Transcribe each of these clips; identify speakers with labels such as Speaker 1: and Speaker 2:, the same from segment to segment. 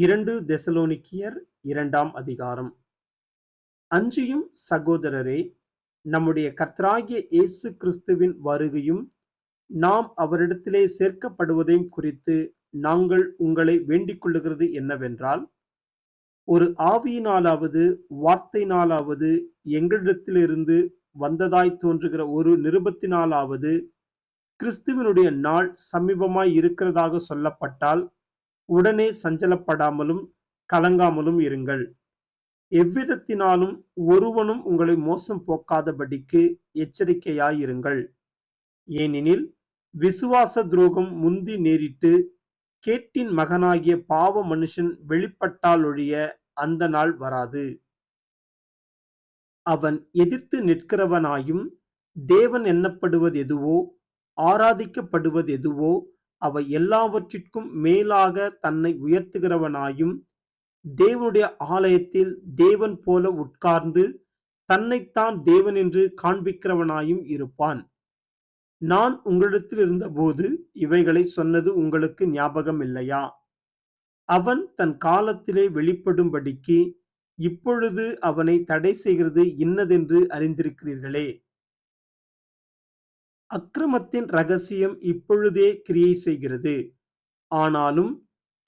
Speaker 1: இரண்டு தெசலோனிக்கியர் இரண்டாம் அதிகாரம். அஞ்சியும் சகோதரரே நம்முடைய கர்த்தராகிய இயேசு கிறிஸ்துவின் வருகையும் நாம் அவரிடத்திலே சேர்க்கப்படுவதையும் குறித்து நாங்கள் உங்களை வேண்டிக் கொள்ளுகிறது என்னவென்றால் ஒரு ஆவியினாலாவது வார்த்தையினாலாவது எங்களிடத்திலிருந்து வந்ததாய் தோன்றுகிற ஒரு நிருபத்தினாலாவது கிறிஸ்துவினுடைய நாள் சமீபமாய் இருக்கிறதாக சொல்லப்பட்டால் உடனே சஞ்சலப்படாமலும் கலங்காமலும் இருங்கள். எவ்விதத்தினாலும் ஒருவனும் உங்களை மோசம் போக்காதபடிக்கு எச்சரிக்கையாயிருங்கள். ஏனெனில் விசுவாச துரோகம் முந்தி நேரிட்டு கேட்டின் மகனாகிய பாவ மனுஷன் வெளிப்பட்டாலொழிய அந்த நாள் வராது. அவன் எதிர்த்து நிற்கிறவனாயும் தேவன் எண்ணப்படுவது எதுவோ ஆராதிக்கப்படுவது எதுவோ அவை எல்லாவற்றிற்கும் மேலாக தன்னை உயர்த்துகிறவனாயும் தேவனுடைய ஆலயத்தில் தேவன் போல உட்கார்ந்து தன்னைத்தான் தேவன் என்று காண்பிக்கிறவனாயும் இருப்பான். நான் உங்களிடத்தில் இருந்தபோது இவைகளை சொன்னது உங்களுக்கு ஞாபகம் இல்லையா அவன் தன் காலத்திலே வெளிப்படும்படிக்கு இப்பொழுது அவனை தடை செய்கிறது இன்னதென்று அறிந்திருக்கிறீர்களே. அக்கிரமத்தின் ரகசியம் இப்பொழுதே கிரியை செய்கிறது. ஆனாலும்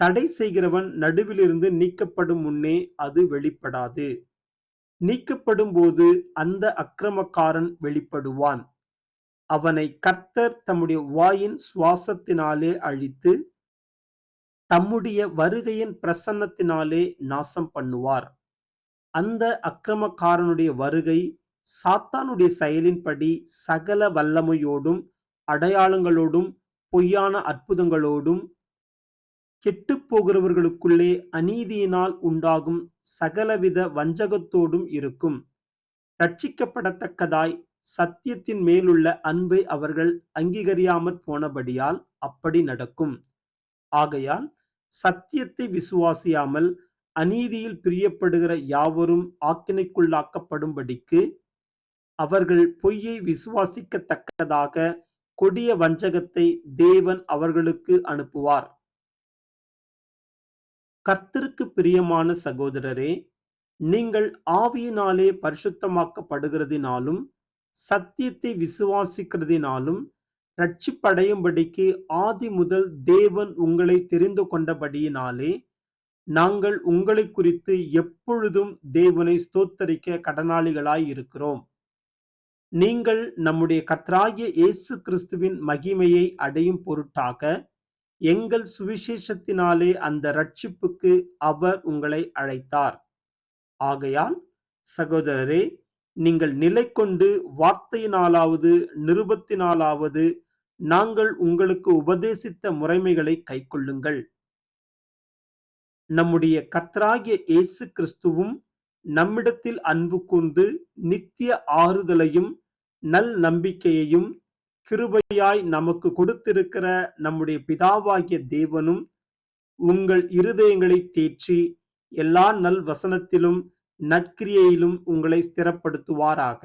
Speaker 1: தடை செய்கிறவன் நடுவிலிருந்து நீக்கப்படும் முன்னே அது வெளிப்படாது. நீக்கப்படும் போது அந்த அக்கிரமக்காரன் வெளிப்படுவான். அவனை கர்த்தர் தம்முடைய வாயின் சுவாசத்தினாலே அழித்து தம்முடைய வருகையின் பிரசன்னத்தினாலே நாசம் பண்ணுவார். அந்த அக்கிரமக்காரனுடைய வருகை சாத்தானுடைய செயலின்படி சகல வல்லமையோடும் அடையாளங்களோடும் பொய்யான அற்புதங்களோடும் கெட்டுப் போகிறவர்களுக்குள்ளே அநீதியினால் உண்டாகும் சகலவித வஞ்சகத்தோடும் இருக்கும். ரட்சிக்கப்படத்தக்கதாய் சத்தியத்தின் மேலுள்ள அன்பை அவர்கள் அங்கீகரியாமற் போனபடியால் அப்படி நடக்கும். ஆகையால் சத்தியத்தை விசுவாசியாமல் அநீதியில் பிரியப்படுகிற யாவரும் ஆக்கினைக்குள்ளாக்கப்படும்படிக்கு அவர்கள் பொய்யை விசுவாசிக்கத்தக்கதாக கொடிய வஞ்சகத்தை தேவன் அவர்களுக்கு அனுப்புவார். கர்த்தருக்கு பிரியமான சகோதரரே நீங்கள் ஆவியினாலே பரிசுத்தமாக்கப்படுகிறதினாலும் சத்தியத்தை விசுவாசிக்கிறதினாலும் ரட்சிப்படையும்படிக்கு ஆதி முதல் தேவன் உங்களை தெரிந்து கொண்டபடியினாலே நாங்கள் உங்களை குறித்து எப்பொழுதும் தேவனை ஸ்தோத்தரிக்க கடனாளிகளாய் இருக்கிறோம். நீங்கள் நம்முடைய கர்த்தராகிய இயேசு கிறிஸ்துவின் மகிமையை அடையும் பொருட்டாக எங்கள் சுவிசேஷத்தினாலே அந்த ரட்சிப்புக்கு அவர் உங்களை அழைத்தார். ஆகையால் சகோதரரே நீங்கள் நிலை கொண்டு வார்த்தையினாலாவது நிருபத்தினாலாவது நாங்கள் உங்களுக்கு உபதேசித்த முறைமைகளை கைக்கொள்ளுங்கள். நம்முடைய கர்த்தராகிய இயேசு கிறிஸ்துவும் நம்மிடத்தில் அன்பு கூர்ந்து நித்திய ஆறுதலையும் நல் நம்பிக்கையையும் கிருபையாய் நமக்கு கொடுத்திருக்கிற நம்முடைய பிதாவாகிய தேவனும் உங்கள் இருதயங்களை தேற்றி எல்லா நல் வசனத்திலும் நற்கிரியையிலும் உங்களை ஸ்திரப்படுத்துவாராக.